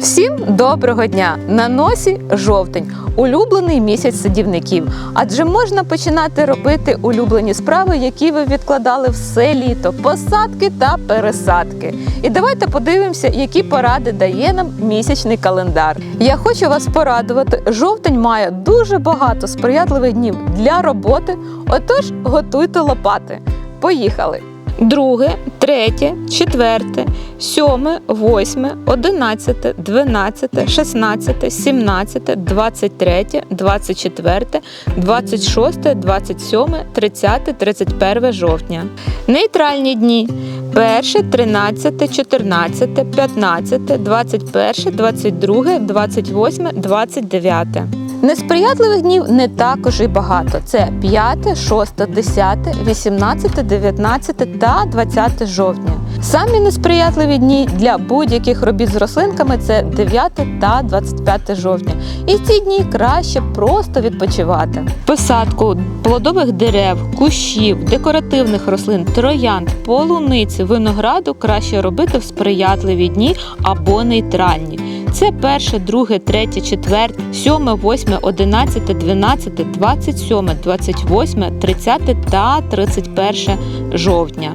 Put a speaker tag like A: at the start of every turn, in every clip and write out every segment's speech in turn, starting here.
A: Всім доброго дня! На носі жовтень, улюблений місяць садівників. Адже можна починати робити улюблені справи, які ви відкладали все літо, посадки та пересадки. І давайте подивимося, які поради дає нам місячний календар. Я хочу вас порадувати. Жовтень має дуже багато сприятливих днів для роботи. Отож, готуйте лопати. Поїхали! друге, третє, четверте, сьоме, восьме, одинадцяте, дванадцяте, шестнадцяте, сімнадцяте, двадцять третє, двадцять четверте, двадцять шосте, двадцять сьоме, тридцяте, тридцять перше жовтня. Нейтральні дні. Перше, 13, 14, 15, 21, 22, 28, 29. Несприятливих днів не також і багато. Це 5, 6, 10, 18, 19 та 20 жовтня. Самі несприятливі дні для будь-яких робіт з рослинками це 9 та 25 жовтня. І ці дні краще просто відпочивати. Посадку плодових дерев, кущів, декоративних рослин, троянд, полуниці, винограду краще робити в сприятливі дні або нейтральні. Це перше, друге, третє, четверте, сьоме, восьме, одинадцяте, дванадцяте, двадцять сьоме, двадцять восьме, тридцяте та тридцять перше жовтня.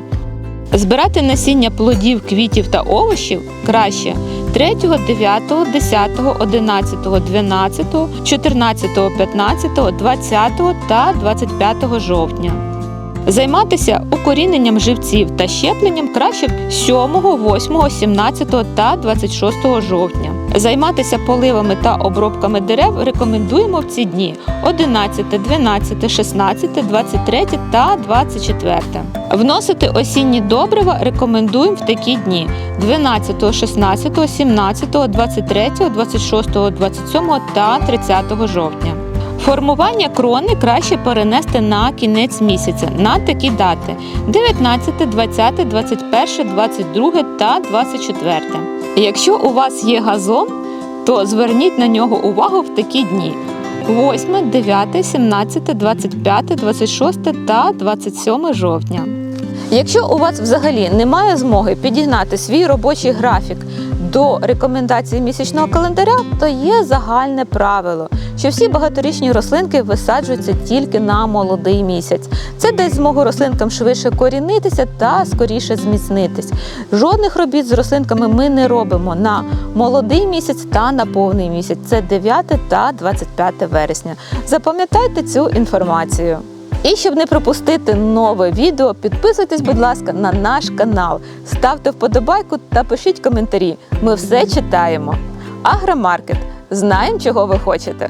A: Збирати насіння плодів, квітів та овочів краще 3, 9, 10, 11, 12, 14, 15, 20 та 25 жовтня. Займатися укоріненням живців та щепленням краще 7, 8, 17 та 26 жовтня. Займатися поливами та обробками дерев рекомендуємо в ці дні 11, 12, 16, 23 та 24. Вносити осінні добрива рекомендуємо в такі дні 12, 16, 17, 23, 26, 27 та 30 жовтня. Формування крони краще перенести на кінець місяця на такі дати: 19, 20, 21, 22 та 24. Якщо у вас є газон, то зверніть на нього увагу в такі дні: 8, 9, 17, 25, 26 та 27 жовтня. Якщо у вас взагалі немає змоги підігнати свій робочий графік до рекомендацій місячного календаря, то є загальне правило, що всі багаторічні рослинки висаджуються тільки на молодий місяць. Це дасть змогу рослинкам швидше корінитися та скоріше зміцнитись. Жодних робіт з рослинками ми не робимо на молодий місяць та на повний місяць. Це 9 та 25 вересня. Запам'ятайте цю інформацію. І щоб не пропустити нове відео, підписуйтесь, будь ласка, на наш канал, ставте вподобайку та пишіть коментарі. Ми все читаємо. Агромаркет. Знаємо, чого ви хочете.